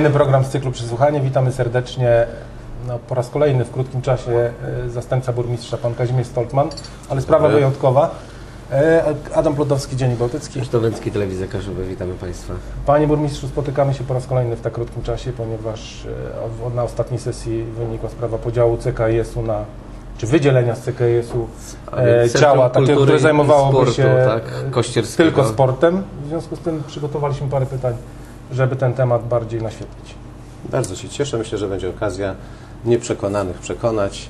Kolejny program z cyklu Przesłuchanie. Witamy serdecznie. No, po raz kolejny w krótkim czasie e, zastępca burmistrza, pan Kazimierz Stoltman, ale sprawa wyjątkowa. E, Adam Plotowski, Dziennik Bałtycki. Sztolęcki, Telewizja Kaszowa, witamy Państwa. Panie burmistrzu, spotykamy się po raz kolejny w tak krótkim czasie, ponieważ e, na ostatniej sesji wynikła sprawa podziału CKS-u na, czy wydzielenia z CKS-u e, ciała, takiego, które zajmowałoby Sportu, się tak, tylko sportem. W związku z tym przygotowaliśmy parę pytań, żeby ten temat bardziej naświetlić. Bardzo się cieszę. Myślę, że będzie okazja nieprzekonanych przekonać.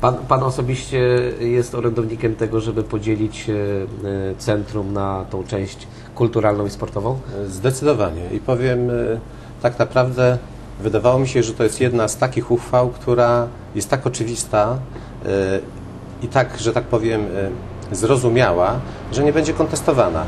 Pan, pan osobiście jest orędownikiem tego, żeby podzielić e, e, centrum na tą część kulturalną i sportową? Zdecydowanie. I powiem, y, tak naprawdę wydawało mi się, że to jest jedna z takich uchwał, która jest tak oczywista i tak, że tak powiem, zrozumiała, że nie będzie kontestowana.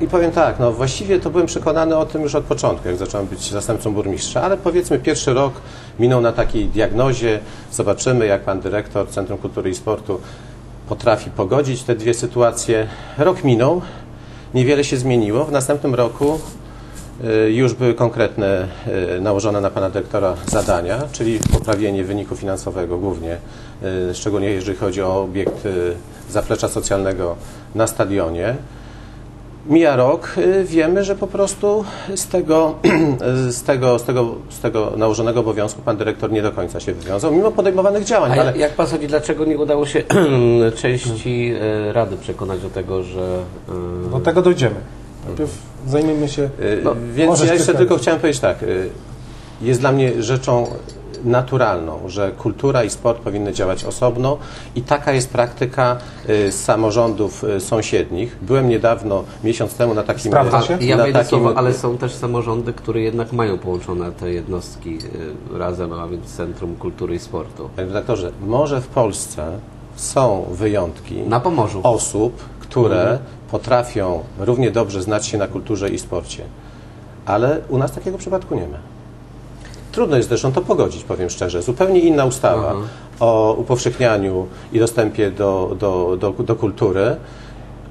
I powiem tak, no właściwie to byłem przekonany o tym już od początku, jak zacząłem być zastępcą burmistrza, ale powiedzmy pierwszy rok minął na takiej diagnozie. Zobaczymy, jak pan dyrektor Centrum Kultury i Sportu potrafi pogodzić te dwie sytuacje. Rok minął, niewiele się zmieniło. W następnym roku y, już były konkretne y, nałożone na pana dyrektora zadania, czyli poprawienie wyniku finansowego głównie, y, szczególnie jeżeli chodzi o obiekt zaplecza socjalnego na stadionie. Mija rok, y, wiemy, że po prostu z tego, z, tego, z, tego, z tego nałożonego obowiązku pan dyrektor nie do końca się wywiązał, mimo podejmowanych działań. A ale jak, Pan sądzi, dlaczego nie udało się części e, Rady przekonać do tego, że... e, Do tego dojdziemy. Najpierw zajmiemy się... No, Więc ja jeszcze ty tylko chciałem powiedzieć tak. y, Jest dla mnie rzeczą naturalną, że kultura i sport powinny działać osobno i taka jest praktyka y, z samorządów y, sąsiednich. Byłem niedawno, miesiąc temu na takim... Sprawdza y, się? Ja na takim- słowo, ale są też samorządy, które jednak mają połączone te jednostki e, razem, a więc Centrum Kultury i Sportu. Panie redaktorze, może w Polsce są wyjątki Na Pomorzu. osób, które Mhm. potrafią równie dobrze znać się na kulturze i sporcie. Ale u nas takiego przypadku nie ma. Trudno jest zresztą to pogodzić, powiem szczerze. Zupełnie inna ustawa Mhm. o upowszechnianiu i dostępie do, do, do, do kultury,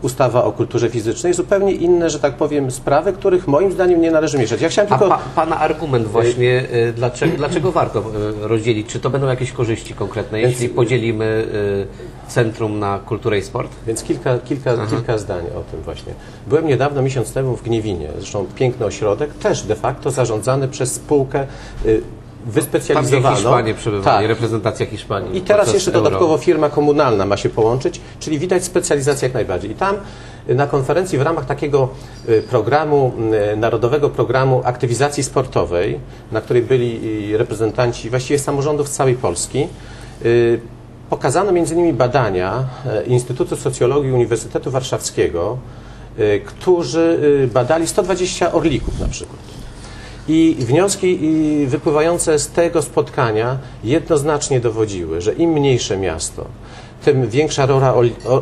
ustawa o kulturze fizycznej, zupełnie inne, że tak powiem, sprawy, których moim zdaniem nie należy mieszać. Ja chciałem A tylko... pa, Pana argument właśnie, y, dlaczego, dlaczego warto y, rozdzielić? Czy to będą jakieś korzyści konkretne, Więc- jeśli podzielimy y, Centrum na Kulturę i Sport? Więc kilka, kilka, kilka zdań o tym właśnie. Byłem niedawno, miesiąc temu w Gniewinie, zresztą piękny ośrodek, też de facto zarządzany przez spółkę y, wyspecjalizowaną. Hiszpanie przebywali, Tak. reprezentacja Hiszpanii. I teraz jeszcze Euro. dodatkowo firma komunalna ma się połączyć, czyli widać specjalizację jak najbardziej. I tam y, na konferencji w ramach takiego y, programu, y, narodowego programu aktywizacji sportowej, na której byli reprezentanci właściwie samorządów z całej Polski, pokazano między innymi badania Instytutu Socjologii Uniwersytetu Warszawskiego, którzy badali 120 orlików na przykład. I wnioski wypływające z tego spotkania jednoznacznie dowodziły, że im mniejsze miasto, tym większa rola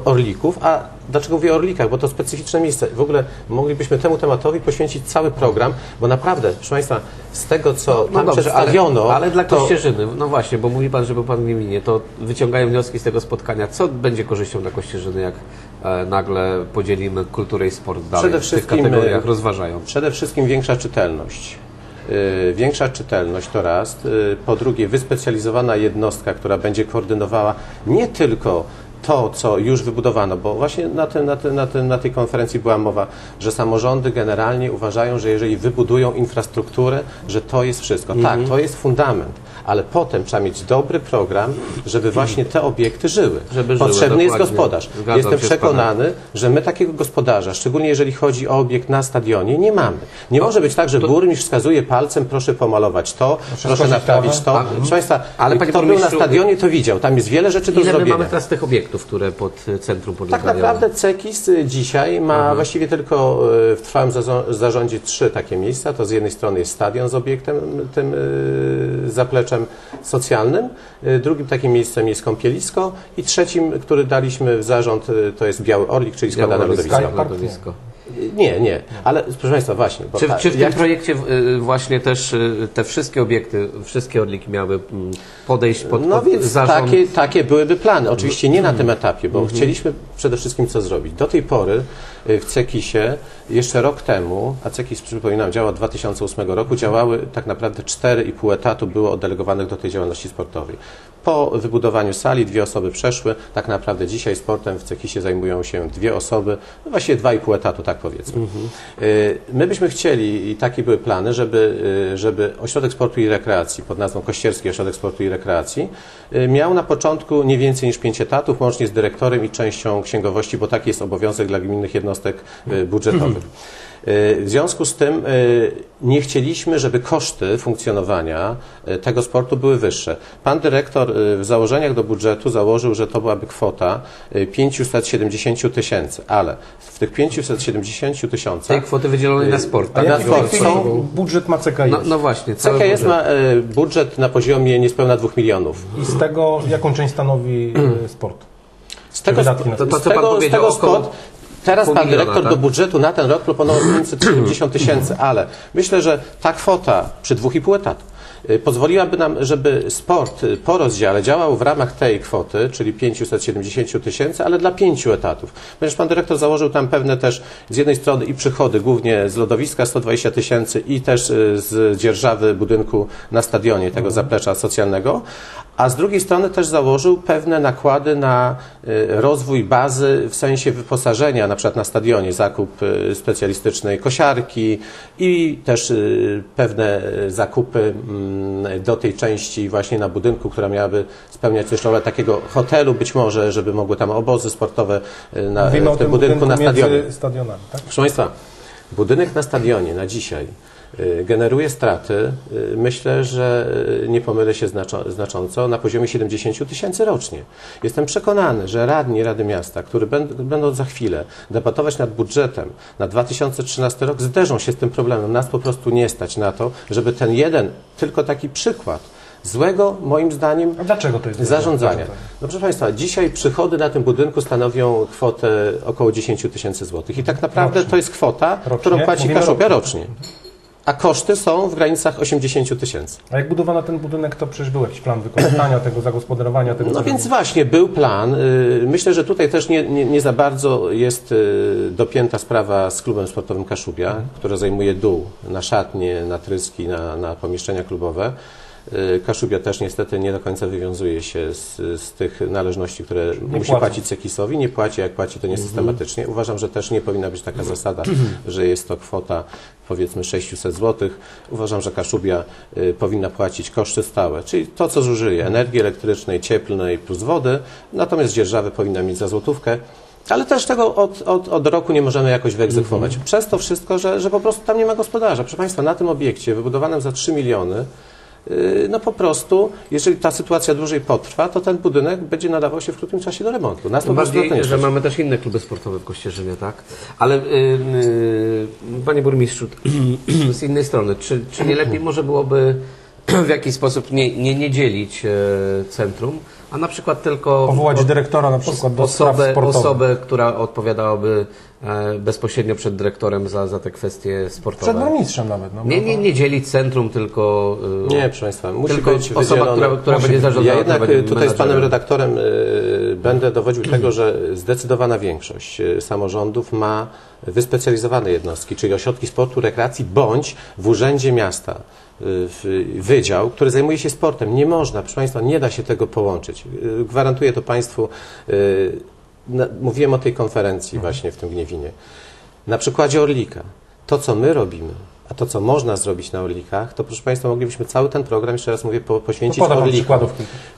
orlików. A dlaczego mówię o orlikach? Bo to specyficzne miejsce. W ogóle moglibyśmy temu tematowi poświęcić cały program, bo naprawdę, proszę Państwa, z tego, co tam przedstawiono... ale, ale dla to- Kościerzyny, no właśnie, bo mówi Pan, że był Pan w Gniewinie, to wyciągają wnioski z tego spotkania. Co będzie korzyścią dla Kościerzyny, jak e, nagle podzielimy kulturę i sport dalej Przede w tych wszystkim, kategoriach, rozważają? Przede wszystkim większa czytelność. Yy, Większa czytelność to raz. Yy, Po drugie, wyspecjalizowana jednostka, która będzie koordynowała nie tylko to, co już wybudowano, bo właśnie na, tym, na, tym, na, tym, na tej konferencji była mowa, że samorządy generalnie uważają, że jeżeli wybudują infrastrukturę, że to jest wszystko. Tak, to jest fundament, ale potem trzeba mieć dobry program, żeby właśnie te obiekty żyły. Żeby żyły, Potrzebny jest gospodarz. Zgadzam Jestem przekonany, że my takiego gospodarza, szczególnie jeżeli chodzi o obiekt na stadionie, nie mamy. Nie może być tak, że burmistrz wskazuje palcem, proszę pomalować to, proszę naprawić to. Proszę Państwa, Ale kto był na stadionie, to widział. Tam jest wiele rzeczy do Ile my zrobienia. mamy teraz tych obiektów, które pod centrum Tak podlegają? naprawdę CEKIS y, dzisiaj ma właściwie tylko y, w trwałym zarządzie trzy takie miejsca. To z jednej strony jest stadion z obiektem, tym y, zapleczem socjalnym. Drugim takim miejscem jest kąpielisko i trzecim, który daliśmy w zarząd, to jest Biały Orlik, czyli składane lodowisko. Nie, nie, ale proszę Państwa, właśnie. Czy, ta- czy w tym projekcie y, właśnie też y, te wszystkie obiekty, wszystkie Orliki miały mm, podejść pod, No pod więc zarząd? takie, takie byłyby plany. Oczywiście nie na Mhm. tym etapie, bo chcieliśmy przede wszystkim co zrobić. Do tej pory y, w CEKIS-ie jeszcze rok temu, a CEKIS przypominam działa od 2008 roku, działały tak naprawdę 4,5 etatu było oddelegowanych do tej działalności sportowej. Po wybudowaniu sali dwie osoby przeszły. Tak naprawdę dzisiaj sportem w CEKIS-ie zajmują się dwie osoby, no właściwie 2,5 etatu, tak powiedzmy. Y, My byśmy chcieli, i takie były plany, żeby, y, żeby Ośrodek Sportu i Rekreacji pod nazwą Kościerski Ośrodek Sportu i Rekreacji y, miał na początku nie więcej niż 5 etatów, łącznie z dyrektorem i częścią księgowości, bo taki jest obowiązek dla gminnych jednostek budżetowych. Y, W związku z tym y, nie chcieliśmy, żeby koszty funkcjonowania y, tego sportu były wyższe. Pan dyrektor w założeniach do budżetu założył, że to byłaby kwota y, 570 tysięcy, ale w tych 570 Tej tysiącach kwoty wydzielonej na sport, A tak? na tej sport są- budżet ma CKS? No, no właśnie. CKS budżet. ma budżet na poziomie niespełna 2 milionów. I z tego jaką część stanowi sport? Z tego, z tego, z tego około sport, teraz pan dyrektor tak? do budżetu na ten rok proponował 570 tysięcy, ale myślę, że ta kwota przy dwóch i pół etatu pozwoliłaby nam, żeby sport y, po rozdziale działał w ramach tej kwoty, czyli 570 tysięcy, ale dla pięciu etatów. Ponieważ pan dyrektor założył tam pewne też z jednej strony i przychody, głównie z lodowiska 120 tysięcy i też y, z dzierżawy budynku na stadionie, tego zaplecza socjalnego, a z drugiej strony też założył pewne nakłady na y, rozwój bazy w sensie wyposażenia, na przykład na stadionie, zakup y, specjalistycznej kosiarki i też y, pewne y, zakupy do tej części właśnie na budynku, która miałaby spełniać też rolę takiego hotelu być może, żeby mogły tam obozy sportowe y, na, Mówimy w tym tym budynku na stadionie. stadionami, tak? Proszę Państwa, budynek na stadionie na dzisiaj generuje straty, y, myślę, że y, nie pomylę się znacząco, na poziomie 70 tysięcy rocznie. Jestem przekonany, że radni Rady Miasta, którzy będ- będą za chwilę debatować nad budżetem na 2013 rok, zderzą się z tym problemem. Nas po prostu nie stać na to, żeby ten jeden, tylko taki przykład złego, moim zdaniem, A dlaczego to jest zarządzania. No proszę Państwa, dzisiaj przychody na tym budynku stanowią kwotę około 10 tysięcy złotych i tak naprawdę Rocznie. to jest kwota, Rocznie? którą płaci Mówimy Kaszubia rocznie. rocznie. A koszty są w granicach 80 tysięcy. A jak budowano ten budynek, to przecież był jakiś plan wykorzystania tego, zagospodarowania tego. No terenu. więc właśnie, był plan. Y, Myślę, że tutaj też nie, nie, nie za bardzo jest y, dopięta sprawa z klubem sportowym Kaszubia, która zajmuje dół na szatnie, na tryski, na, na pomieszczenia klubowe. Y, Kaszubia też niestety nie do końca wywiązuje się z, z tych należności, które musi płacą. płacić Cekisowi. Nie płaci, jak płaci, to niesystematycznie. Uważam, że też nie powinna być taka zasada, że jest to kwota powiedzmy 600 zł. Uważam, że Kaszubia y, powinna płacić koszty stałe, czyli to, co zużyje, energii elektrycznej, cieplnej plus wody, natomiast dzierżawy powinna mieć za złotówkę. Ale też tego od, od, od roku nie możemy jakoś wyegzekwować. Przez to wszystko, że, że po prostu tam nie ma gospodarza. Proszę Państwa, na tym obiekcie wybudowanym za 3 miliony, no po prostu, jeżeli ta sytuacja dłużej potrwa, to ten budynek będzie nadawał się w krótkim czasie do remontu. Nas na to bardziej, nie że mamy też inne kluby sportowe w Kościerzynie, tak? Ale y, y, panie burmistrzu, z innej strony, czy, czy nie lepiej może byłoby w jakiś sposób nie, nie, nie dzielić e, centrum, a na przykład tylko Powołać od- dyrektora na przykład do spraw osobę, sportowych. osobę, która odpowiadałaby bezpośrednio przed dyrektorem za, za te kwestie sportowe. Przed burmistrzem nawet. No, Nie, nie, nie dzielić centrum, tylko, y, Nie, proszę Państwa, musi tylko być osoba, która, która będzie zarządzała. Ja jednak y, tutaj z panem redaktorem y, będę dowodził tego, że zdecydowana większość samorządów ma wyspecjalizowane jednostki, czyli ośrodki sportu, rekreacji, bądź w urzędzie miasta w- wydział, który zajmuje się sportem. Nie można, proszę Państwa, nie da się tego połączyć. Gwarantuję to Państwu. Na- Mówiłem o tej konferencji właśnie w tym Gniewinie. Na przykładzie Orlika. To, co my robimy, a to, co można zrobić na Orlikach, to proszę Państwa, moglibyśmy cały ten program, jeszcze raz mówię, po, No poświęcić wam Orlikom. przykładów.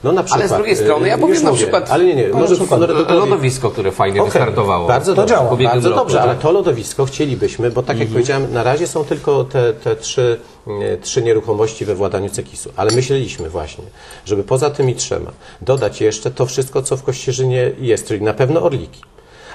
No na przykład. Ale z drugiej y, strony, ja powiem na przykład- Ale nie, nie, może redaktorowi... Lodowisko, które fajnie Okej, wystartowało. Bardzo To dobrze, działa. Bardzo roku, dobrze, tak. ale to lodowisko chcielibyśmy, bo tak jak powiedziałem, na razie są tylko te, te trzy, e, trzy nieruchomości we władaniu Cekisu, ale myśleliśmy właśnie, żeby poza tymi trzema dodać jeszcze to wszystko, co w Kościerzynie jest, czyli na pewno orliki,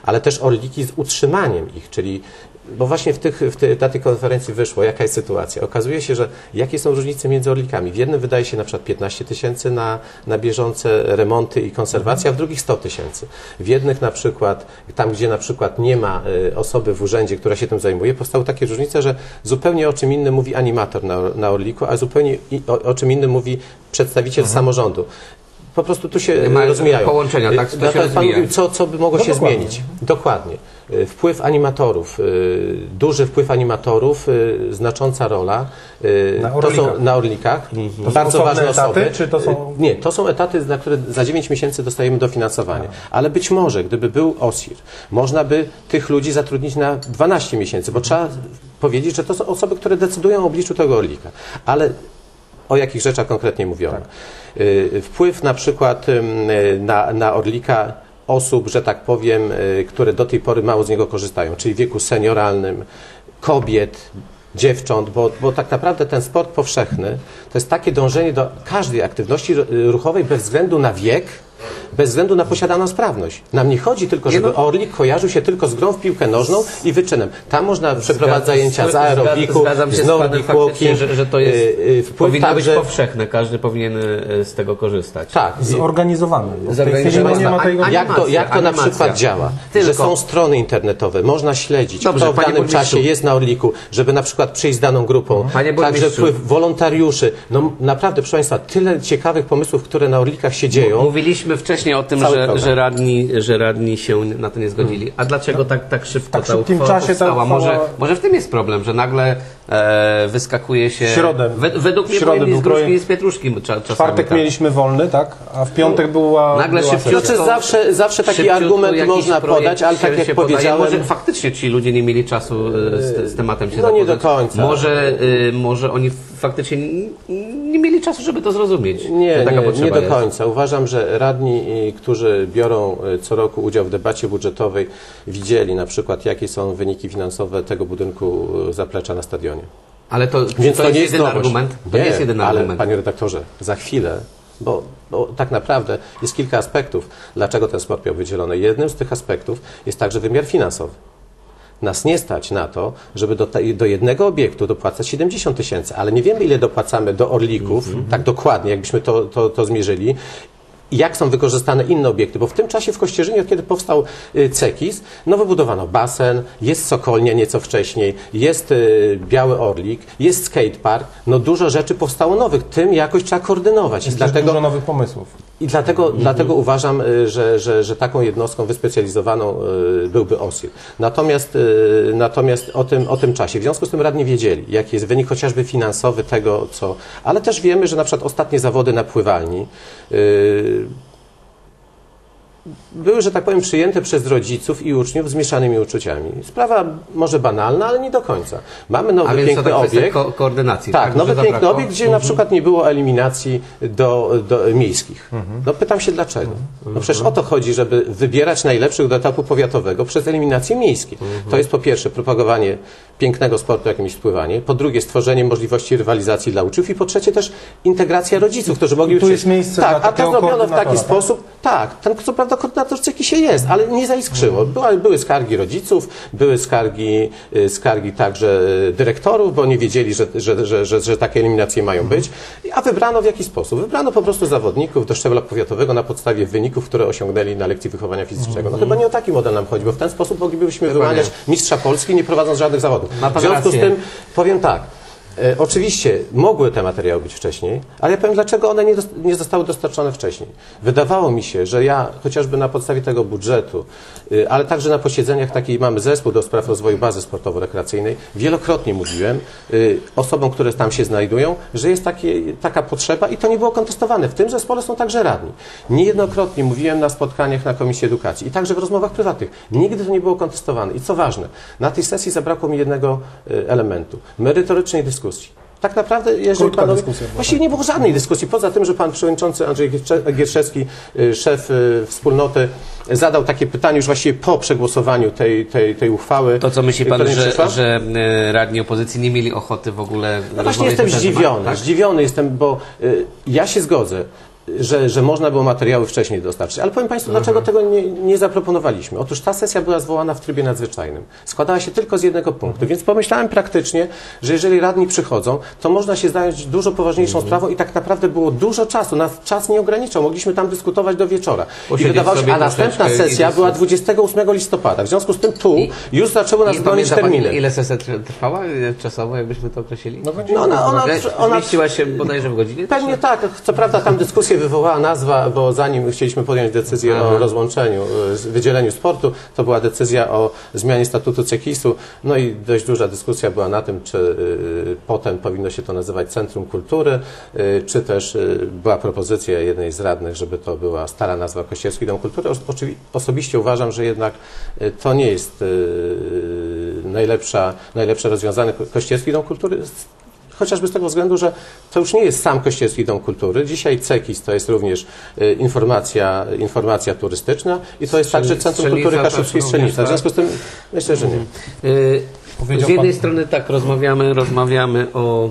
ale też orliki z utrzymaniem ich, czyli bo właśnie w tych, w tej, na tej konferencji wyszło, jaka jest sytuacja. Okazuje się, że jakie są różnice między orlikami. W jednym wydaje się na przykład 15 tysięcy na, na bieżące remonty i konserwację, a w drugich 100 tysięcy. W jednych na przykład, tam gdzie na przykład nie ma y, osoby w urzędzie, która się tym zajmuje, powstały takie różnice, że zupełnie o czym innym mówi animator na, na orliku, a zupełnie o, o czym innym mówi przedstawiciel samorządu. Po prostu tu się ma rozmijają. połączenia, tak? To się pan mówił, co, co by mogło No się dokładnie. zmienić. Dokładnie. Y, Wpływ animatorów, y, duży wpływ animatorów, y, znacząca rola. Na To orlikach. są na orlikach. To są Bardzo osobne ważne etaty, osoby. czy to są- Nie, to są etaty, na które za 9 miesięcy dostajemy dofinansowanie. Ale być może, gdyby był OSIR, można by tych ludzi zatrudnić na 12 miesięcy, bo trzeba powiedzieć, że to są osoby, które decydują o obliczu tego orlika. Ale o jakich rzeczach konkretnie mówiono. Y, Wpływ na przykład na, na Orlika osób, że tak powiem, y, które do tej pory mało z niego korzystają, czyli w wieku senioralnym, kobiet, dziewcząt, bo, bo tak naprawdę ten sport powszechny to jest takie dążenie do każdej aktywności ru- ruchowej bez względu na wiek, bez względu na posiadaną sprawność. Nam nie chodzi tylko, żeby no- Orlik kojarzył się tylko z grą w piłkę nożną i wyczynem. Tam można przeprowadzić zajęcia z aerobiku, Zgadzam się z Nordic Walking, że, że to jest, y, y, wpływ powinno także- być powszechne, każdy powinien y, z tego korzystać. Tak. Nie ma tego... a- Jak to, jak to na przykład działa? Tylko. Że są strony internetowe, można śledzić, Dobrze, kto w danym czasie jest na Orliku, żeby na przykład przyjść z daną grupą. Panie Także wpływ wolontariuszy. No naprawdę, proszę Państwa, tyle ciekawych pomysłów, które na Orlikach się dzieją. Mówiliśmy wcześniej o tym, Cały że, program. że, radni, że radni się na to nie zgodzili. A dlaczego tak, tak szybko Tak ta szybkim uchwała czasie ta powstała? uchwała- Może, może w tym jest problem, że nagle e, wyskakuje się... W środę. We, według W mnie środę z był gruszki i z pietruszki cza, czasami. W czwartek tak. mieliśmy wolny, tak? A w piątek była Nagle była szybciutko-. Znaczy zawsze, zawsze taki argument można podać, ale tak jak podaje. powiedziałem, Może faktycznie ci ludzie nie mieli czasu e, z, z tematem się No nie zapoznać. do końca. Może, y, może oni faktycznie nie, nie mieli czasu, żeby to zrozumieć. Nie, taka nie, nie do jest. końca. Uważam, że radni, y, którzy biorą co roku udział w debacie budżetowej, widzieli na przykład, jakie są wyniki finansowe tego budynku zaplecza na stadionie. Ale to, Więc to, to, jest nie jest jedyny nowość. argument? To nie, jest jedyny ale argument. panie redaktorze, za chwilę, bo, bo tak naprawdę jest kilka aspektów, dlaczego ten sport miał być zielony. Jednym z tych aspektów jest także wymiar finansowy. Nas nie stać na to, żeby do, do jednego obiektu dopłacać 70 tysięcy, ale nie wiemy, ile dopłacamy do Orlików, tak dokładnie, jakbyśmy to, to, to zmierzyli. I jak są wykorzystane inne obiekty, bo w tym czasie w Kościerzynie, od kiedy powstał y, CEKIS, no wybudowano basen, jest Sokolnia nieco wcześniej, jest y, Biały Orlik, jest skatepark, no dużo rzeczy powstało nowych, tym jakoś trzeba koordynować. I Jest też dlatego, dużo nowych pomysłów. i dlatego, dlatego uważam, y, że, że, że taką jednostką wyspecjalizowaną byłby OSIR. Natomiast, natomiast o, tym, o tym czasie, w związku z tym radni wiedzieli, jaki jest wynik chociażby finansowy tego, co... Ale też wiemy, że na przykład ostatnie zawody na pływalni były, że tak powiem, przyjęte przez rodziców i uczniów z mieszanymi uczuciami. Sprawa może banalna, ale nie do końca. Mamy A nowy więc to piękny tak kwestia obiekt. ko koordynacji. Tak, że nowy piękny zabrakło? obiekt, gdzie na przykład nie było eliminacji do, do miejskich. No pytam się dlaczego. No przecież o to chodzi, żeby wybierać najlepszych do etapu powiatowego przez eliminację miejskie. To jest po pierwsze propagowanie pięknego sportu, jakim jest pływanie, po drugie stworzenie możliwości rywalizacji dla uczniów i po trzecie też integracja rodziców, którzy mogli I tu jest miejsce Tak, dla a to zrobiono w taki tak? sposób, tak, ten co prawda koordynator się jest, ale nie zaiskrzyło. Była, były skargi rodziców, były skargi, y, skargi także y, dyrektorów, bo nie wiedzieli, że, że, że, że, że takie eliminacje mają być. A wybrano w jaki sposób? Wybrano po prostu zawodników do szczebla powiatowego na podstawie wyników, które osiągnęli na lekcji wychowania fizycznego. No chyba nie o taki model nam chodzi, bo w ten sposób moglibyśmy wyłaniać mistrza Polski, nie prowadząc żadnych zawodów. Ma W związku z rację. tym powiem tak. E, oczywiście mogły te materiały być wcześniej, ale ja powiem, dlaczego one nie, nie zostały dostarczone wcześniej. Wydawało mi się, że ja chociażby na podstawie tego budżetu, y, ale także na posiedzeniach taki mamy zespół do spraw rozwoju bazy sportowo-rekreacyjnej, wielokrotnie mówiłem y, osobom, które tam się znajdują, że jest takie, taka potrzeba i to nie było kontestowane. W tym zespole są także radni. Niejednokrotnie mówiłem na spotkaniach na Komisji Edukacji i także w rozmowach prywatnych. Nigdy to nie było kontestowane. I co ważne, na tej sesji zabrakło mi jednego y, elementu. Merytorycznej dyskusji. Tak naprawdę, jeżeli Krótka panowie, dyskusja właściwie nie było żadnej dyskusji, poza tym, że pan przewodniczący Andrzej Gierszewski, y, szef y, wspólnoty, zadał takie pytanie już właściwie po przegłosowaniu tej, tej, tej uchwały. To co myśli y, pan, że, przyszła? że radni opozycji nie mieli ochoty w ogóle No właśnie jestem na ten zdziwiony, tak? zdziwiony jestem, bo y, ja się zgodzę. Że, że można było materiały wcześniej dostarczyć. Ale powiem Państwu, dlaczego tego nie, nie zaproponowaliśmy. Otóż ta sesja była zwołana w trybie nadzwyczajnym. Składała się tylko z jednego punktu, więc pomyślałem praktycznie, że jeżeli radni przychodzą, to można się zająć dużo poważniejszą sprawą i tak naprawdę było dużo czasu. Nas czas nie ograniczał. Mogliśmy tam dyskutować do wieczora. I wydawało się, a następna sesja była dysku- 28 listopada. W związku z tym tu już zaczęły nas gonić terminy. ile sesja tr- trwała e, czasowo, jakbyśmy to określili? No. No ona, ona, Ile- ona, Zmieściła się bodajże w godzinie? Pewnie tak. Co prawda tam dyskusję wywołała nazwa, bo zanim chcieliśmy podjąć decyzję Aha. o rozłączeniu, z- wydzieleniu sportu, to była decyzja o zmianie statutu CEKIS-u. No i dość duża dyskusja była na tym, czy y, potem powinno się to nazywać Centrum Kultury, y, czy też była propozycja jednej z radnych, żeby to była stara nazwa Kościelski Dom Kultury. Osobiście uważam, że jednak to nie jest najlepsza, najlepsze rozwiązanie Ko- Kościelski Dom Kultury. Chociażby z tego względu, że to już nie jest sam Kościelski Dom Kultury. Dzisiaj CEKIS to jest również y, informacja, informacja turystyczna i to jest także Centrum Kultury Kaszubskiej Strzelnica. W tak? związku z tym myślę, że nie. Y, Powiedział Z jednej pan- strony tak, rozmawiamy, rozmawiamy o, e,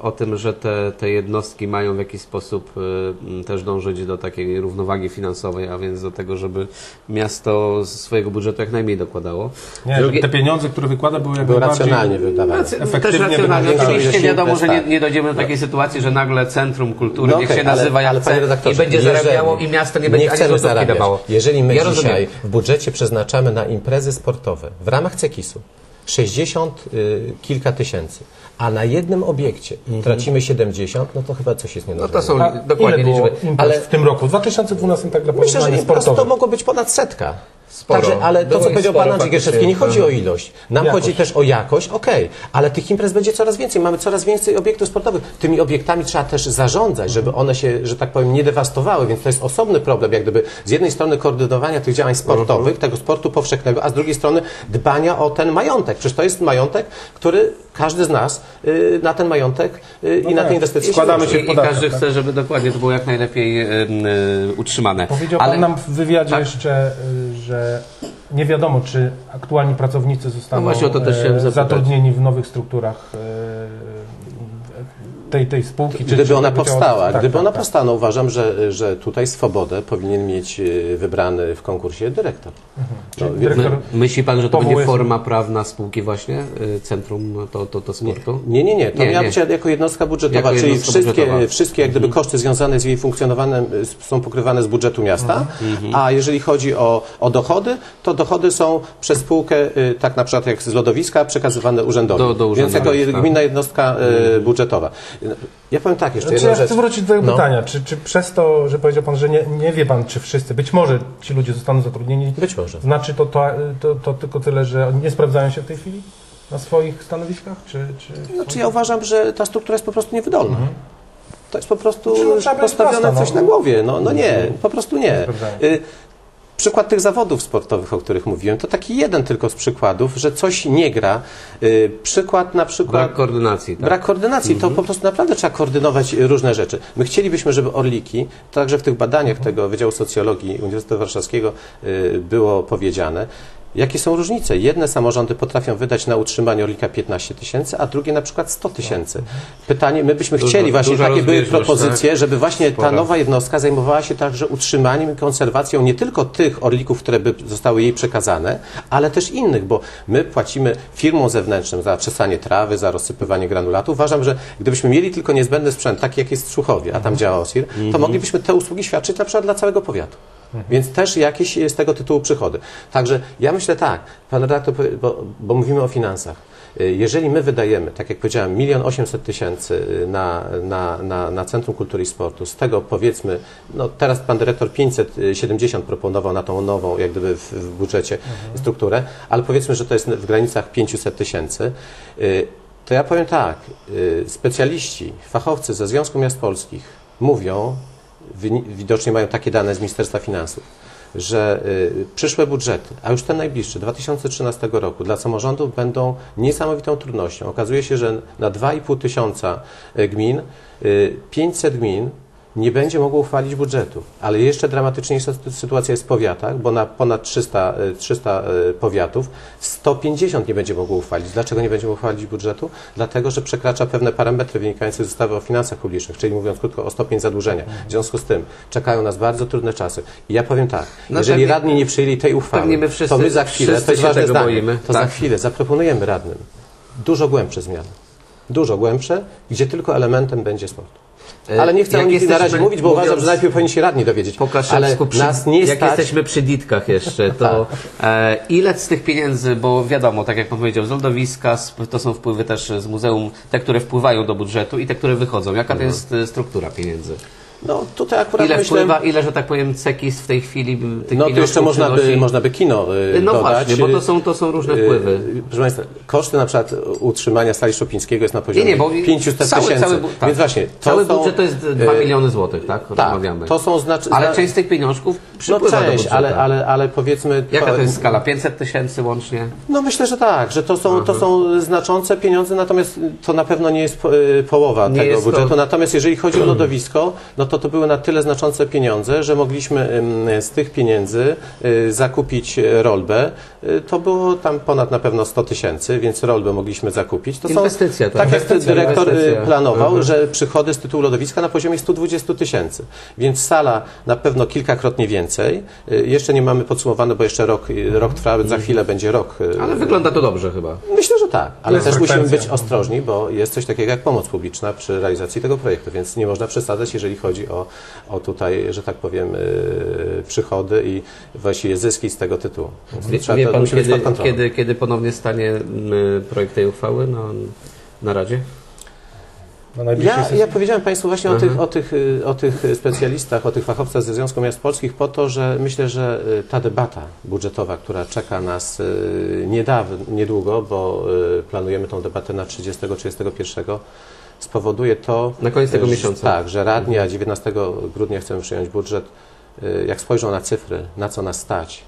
o tym, że te, te jednostki mają w jakiś sposób m, też dążyć do takiej równowagi finansowej, a więc do tego, żeby miasto z swojego budżetu jak najmniej dokładało. Nie, Drugie- te pieniądze, które wykłada, były jak Były najbardziej... racjonalnie wydawane. Efektywnie też racjonalnie. Oczywiście wiadomo, że nie, nie dojdziemy do takiej sytuacji, że nagle Centrum Kultury No niech się nazywa ale- jak ale chce i będzie jeżeli zarabiało i miasto nie będzie nie ani zarabiać. dawało. Jeżeli my Ja dzisiaj rozumiem. w budżecie przeznaczamy na imprezy sportowe w ramach CEKIS-u 60 y, kilka tysięcy, a na jednym obiekcie tracimy 70, no to chyba coś jest nie No to są A li- dokładnie ile było liczby. imprez Ale- w tym roku? W 2012 tak dla Myślę, że porównania imprez to mogło być ponad setka. Sporo. Także, ale to, Było co ich powiedział sporo Pan Andrzej. Gierszewski, nie chodzi o ilość. Nam Jakość. chodzi też o jakość, okej, ale tych imprez będzie coraz więcej. Mamy coraz więcej obiektów sportowych. Tymi obiektami trzeba też zarządzać, żeby one się, że tak powiem, nie dewastowały, więc to jest osobny problem, jak gdyby z jednej strony koordynowania tych działań sportowych, tego sportu powszechnego, a z drugiej strony dbania o ten majątek. Przecież to jest majątek, który każdy z nas y, na ten majątek y, i na tak. te inwestycje Składamy włoży. się w I, i każdy tak? chce, żeby dokładnie to było jak najlepiej e, utrzymane. Powiedział Ale- Pan nam w wywiadzie Tak. jeszcze, y, że nie wiadomo, czy aktualni pracownicy zostaną No właśnie e, zatrudnieni w nowych strukturach e, tej, tej spółki. Czy, Gdyby czy ona powstała, tak, gdyby tak, ona tak. powstała, no uważam, że, że tutaj swobodę powinien mieć y, wybrany w konkursie dyrektor. Czyli No, dyrektor My, myśli Pan, że to będzie forma prawna spółki właśnie, y, Centrum to, to, to sportu? Nie, nie, nie. To Nie, miała być jako jednostka budżetowa, Jako czyli jednostka wszystkie, budżetowa. Mhm. wszystkie jak gdyby koszty związane z jej funkcjonowaniem y, są pokrywane z budżetu miasta, Mhm. a jeżeli chodzi o, o dochody, to dochody są przez spółkę, tak na przykład jak z lodowiska, przekazywane urzędowi. Do- do Więc jako miasta. gminna jednostka y, budżetowa. Ja powiem tak, jeszcze Znaczy, ja rzecz. chcę wrócić do tego No. pytania. Czy, czy przez to, że powiedział Pan, że nie, nie wie Pan, czy wszyscy, być może ci ludzie zostaną zatrudnieni, Być może. znaczy to, to, to, to tylko tyle, że nie sprawdzają się w tej chwili na swoich stanowiskach? Czy, czy... Znaczy ja uważam, że ta struktura jest po prostu niewydolna. To jest po prostu no, postawione prosto, no. coś na głowie. No, no nie, po prostu nie. Przykład tych zawodów sportowych, o których mówiłem, to taki jeden tylko z przykładów, że coś nie gra. Y, Przykład na przykład... Brak koordynacji, tak? Brak koordynacji, to po prostu naprawdę trzeba koordynować różne rzeczy. My chcielibyśmy, żeby Orliki, także w tych badaniach tego Wydziału Socjologii Uniwersytetu Warszawskiego y, było powiedziane, jakie są różnice. Jedne samorządy potrafią wydać na utrzymanie Orlika 15 tysięcy, a drugie na przykład 100 tysięcy. Pytanie, my byśmy chcieli właśnie, takie były propozycje, żeby właśnie ta Spora. nowa jednostka zajmowała się także utrzymaniem i konserwacją nie tylko tych orlików, które by zostały jej przekazane, ale też innych, bo my płacimy firmom zewnętrznym za czesanie trawy, za rozsypywanie granulatu. Uważam, że gdybyśmy mieli tylko niezbędny sprzęt, taki jak jest w Słuchowie, a tam działa OSIR, to moglibyśmy te usługi świadczyć na przykład dla całego powiatu. Więc też jakieś z tego tytułu przychody. Także ja myślę tak, pan redaktor, bo, bo mówimy o finansach. Y, Jeżeli my wydajemy, tak jak powiedziałem, milion osiemset tysięcy y, na, na, na, na Centrum Kultury i Sportu, z tego powiedzmy, no teraz pan dyrektor 570 proponował na tą nową, jak gdyby w, w budżecie strukturę, ale powiedzmy, że to jest w granicach 500 tysięcy, y, to ja powiem tak, specjaliści, fachowcy ze Związku Miast Polskich mówią, widocznie mają takie dane z Ministerstwa Finansów, że y, przyszłe budżety, a już ten najbliższy, 2013 roku, dla samorządów będą niesamowitą trudnością. Okazuje się, że na 2,5 tysiąca y, gmin, y, 500 gmin nie będzie mogło uchwalić budżetu. Ale jeszcze dramatyczniejsza sy- sytuacja jest w powiatach, bo na ponad 300, y, 300 y, powiatów 150 nie będzie mogło uchwalić. Dlaczego nie będzie mogło uchwalić budżetu? Dlatego, że przekracza pewne parametry wynikające z ustawy o finansach publicznych, czyli mówiąc krótko o stopień zadłużenia. W związku z tym czekają nas bardzo trudne czasy. I ja powiem tak, No jeżeli pewnie- radni nie przyjęli tej uchwały, my wszyscy- to my za chwilę, to jest ważne zdanie, boimy, to za tak? chwilę zaproponujemy radnym dużo głębsze zmiany. Dużo głębsze, gdzie tylko elementem będzie sport. E, Ale nie chcę o jak nich na razie mówić, bo mówiąc- uważam, że najpierw powinni się radni dowiedzieć. Po Ale przy, nas nie jak stać... jesteśmy przy ditkach jeszcze, to e, ile z tych pieniędzy, bo wiadomo, tak jak pan powiedział, z lądowiska, z, to są wpływy też z muzeum, te, które wpływają do budżetu i te, które wychodzą. Jaka to jest e, struktura pieniędzy? No tutaj akurat Ile myślę... wpływa, ile, że tak powiem, CEKIS w tej chwili tych No tu jeszcze można by, można by kino y, No dodać. właśnie, bo to są, to są różne Y, wpływy. Proszę Państwa, koszty na przykład utrzymania sali Szopińskiego jest na Nie, poziomie nie, bo 500 cały, tysięcy. cały, tak. Więc właśnie, to cały są, budżet to jest 2 y, miliony złotych, tak? Tak, to są znaczy... Ale część z tych pieniążków No przypływa do część, ale, ale, ale powiedzmy... Jaka to jest skala? 500 tysięcy łącznie? No myślę, że tak, że to są, to są znaczące pieniądze, natomiast to na pewno nie jest po- y, połowa Nie tego jest to- budżetu. Natomiast jeżeli chodzi o lodowisko, no to to były na tyle znaczące pieniądze, że mogliśmy z tych pieniędzy y, zakupić rolbę. Y, To było tam ponad na pewno 100 tysięcy, więc rolbę mogliśmy zakupić. To Inwestycja, Są, tak. tak jak dyrektor y, inwestycja. planował, Mhm. że przychody z tytułu lodowiska na poziomie 120 tysięcy. Więc sala na pewno kilkakrotnie więcej. Jeszcze nie mamy podsumowane, bo jeszcze rok, y, rok trwa, za chwilę będzie rok. Ale wygląda to dobrze chyba. Myślę, że tak, ale też musimy frekwencja. być ostrożni, bo jest coś takiego jak pomoc publiczna przy realizacji tego projektu, więc nie można przesadzać, jeżeli chodzi o, o tutaj, że tak powiem, yy, przychody i właściwie zyski z tego tytułu. Więc Wie, trzeba- wie to pan, kiedy, kiedy, kiedy ponownie stanie projekt tej uchwały na, na Radzie? Ja, ja powiedziałem Państwu właśnie o tych, o, tych, y, o tych specjalistach, o tych fachowcach ze Związku Miast Polskich po to, że myślę, że y, ta debata budżetowa, która czeka nas y, niedawno, niedługo, bo y, planujemy tą debatę na 30-31, spowoduje to... Na koniec tego że- miesiąca. Tak, że radni, a 19 grudnia chcemy przyjąć budżet, y, jak spojrzą na cyfry, na co nas stać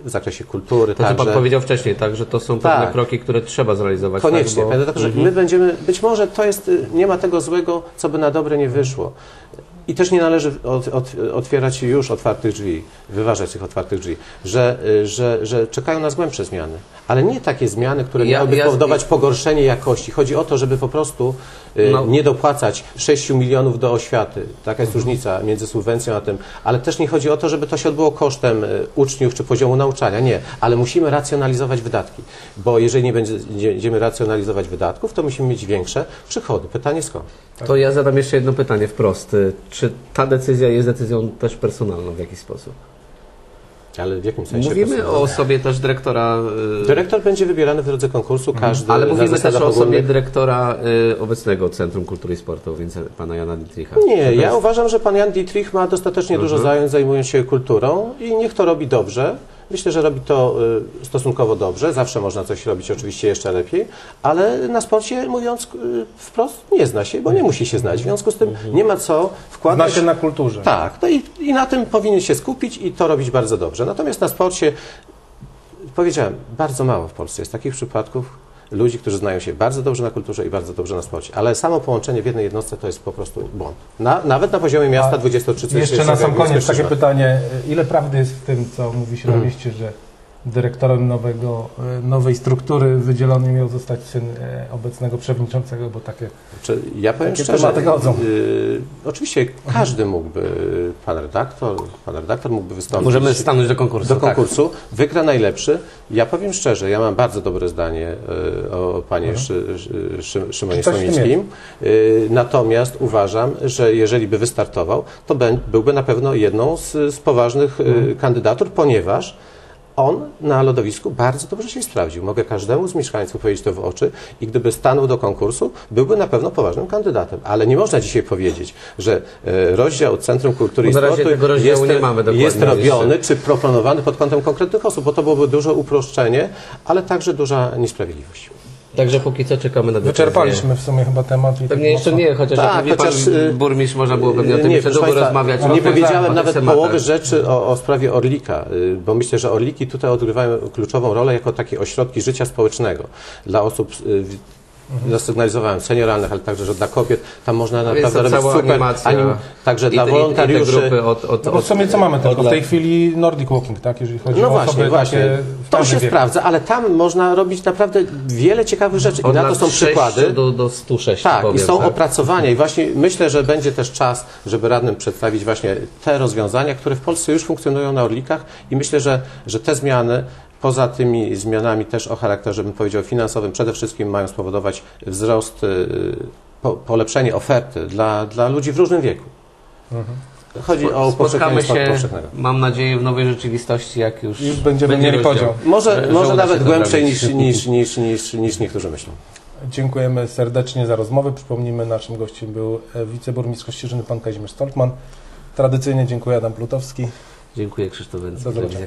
w zakresie kultury, To, co także... pan powiedział wcześniej, tak, że to są pewne Tak. kroki, które trzeba zrealizować. Koniecznie. Tak, bo... Panie redaktorze, my będziemy, być może to jest, y, nie ma tego złego, co by na dobre nie wyszło. I też nie należy od, od, otwierać już otwartych drzwi, wyważać tych otwartych drzwi, że, y, że, że czekają nas głębsze zmiany. Ale nie takie zmiany, które Ja- miałyby ja- powodować pogorszenie jakości. Chodzi o to, żeby po prostu y, No. nie dopłacać 6 milionów do oświaty. Taka jest różnica między subwencją a tym. Ale też nie chodzi o to, żeby to się odbyło kosztem y, uczniów czy poziomu nauczania. Nie. Ale musimy racjonalizować wydatki. Bo jeżeli nie będziemy racjonalizować wydatków, to musimy mieć większe przychody. Pytanie skąd? To ja zadam jeszcze jedno pytanie wprost. Czy ta decyzja jest decyzją też personalną w jakiś sposób? Ale w jakim sensie? Mówimy o osobie też dyrektora... y, Dyrektor będzie wybierany w drodze konkursu, każdy Ale mówimy też o osobie dyrektora y, obecnego Centrum Kultury i Sportu, więc pana Jana Dietricha. Nie, To ja jest- uważam, że pan Jan Dietrich ma dostatecznie dużo Mhm. zająć, zajmując się kulturą i niech to robi dobrze. Myślę, że robi to y, stosunkowo dobrze. Zawsze można coś robić oczywiście jeszcze lepiej, ale na sporcie, mówiąc y, wprost, nie zna się, bo nie musi się znać. W związku z tym Mhm. nie ma co Zna wkładać... się na kulturze. Tak, no i, i na tym powinien się skupić i to robić bardzo dobrze. Natomiast na sporcie, powiedziałem, bardzo mało w Polsce jest takich przypadków ludzi, którzy znają się bardzo dobrze na kulturze i bardzo dobrze na sporcie. Ale samo połączenie w jednej jednostce to jest po prostu błąd. Na, nawet na poziomie miasta A 23 Jeszcze na sam koniec takie pytanie. pytanie. Ile prawdy jest w tym, co mówi się na Mhm. mieście, że dyrektorem nowego, e, nowej struktury wydzielony miał zostać syn e, obecnego przewodniczącego, bo takie ja powiem Takie szczerze, tematy chodzą. y, oczywiście każdy mógłby, pan redaktor, pan redaktor mógłby wystąpić Możemy stanąć do konkursu. do tak. konkursu, wygra najlepszy. Ja powiem szczerze, ja mam bardzo dobre zdanie y, o panie Szy, Szy, Szy, Szymonie Słomińskim. Y, Natomiast uważam, że jeżeli by wystartował, to byłby na pewno jedną z, z poważnych y, kandydatur, ponieważ on na lodowisku bardzo dobrze się sprawdził. Mogę każdemu z mieszkańców powiedzieć to w oczy i gdyby stanął do konkursu, byłby na pewno poważnym kandydatem. Ale nie można dzisiaj powiedzieć, że e, rozdział Centrum Kultury i Sportu jest, jest jeszcze. robiony czy proponowany pod kątem konkretnych osób, bo to byłoby duże uproszczenie, ale także duża niesprawiedliwość. Także póki co czekamy na decyzję. wyczerpaliśmy w sumie chyba temat. I Pewnie tak jeszcze mocno- nie, chociaż Tak, jak mówi chociaż, pan y, burmistrz, można było pewnie o tym Nie, jeszcze długo rozmawiać. Nie powiedziałem nawet tematach. połowy rzeczy o, o sprawie Orlika, y, bo myślę, że Orliki tutaj odgrywają kluczową rolę jako takie ośrodki życia społecznego dla osób w- zasygnalizowałem senioralnych, ale także, że dla kobiet, tam można Jest naprawdę robić cała super, animacja. anim, także I dla te- i te- i te wolontariuszy. grupy od, od, No w od, sumie co mamy tylko? od W tej chwili Nordic Walking, tak? Jeżeli chodzi No o właśnie, osoby właśnie. To się wieku. sprawdza, ale tam można robić naprawdę wiele ciekawych rzeczy. I od na to są 6 przykłady. do, do 106 Tak, powiem, i są tak? opracowania i właśnie myślę, że będzie też czas, żeby radnym przedstawić właśnie te rozwiązania, które w Polsce już funkcjonują na Orlikach i myślę, że, że te zmiany poza tymi zmianami też o charakterze, bym powiedział, finansowym, przede wszystkim mają spowodować wzrost, y, po, polepszenie oferty dla, dla ludzi w różnym wieku. Chodzi o Spotkamy się, powszechnego. mam nadzieję, w nowej rzeczywistości, jak już, Już będziemy będzie mieli podział. Może, Że może nawet głębszej niż, niż, niż, niż, niż niektórzy myślą. Dziękujemy serdecznie za rozmowę. Przypomnijmy, naszym gościem był e, wiceburmistrz Kościerzyny, pan Kazimierz Stoltman. Tradycyjnie dziękuję Adam Plutowski. Dziękuję Krzysztof Wędz, Do zobaczenia.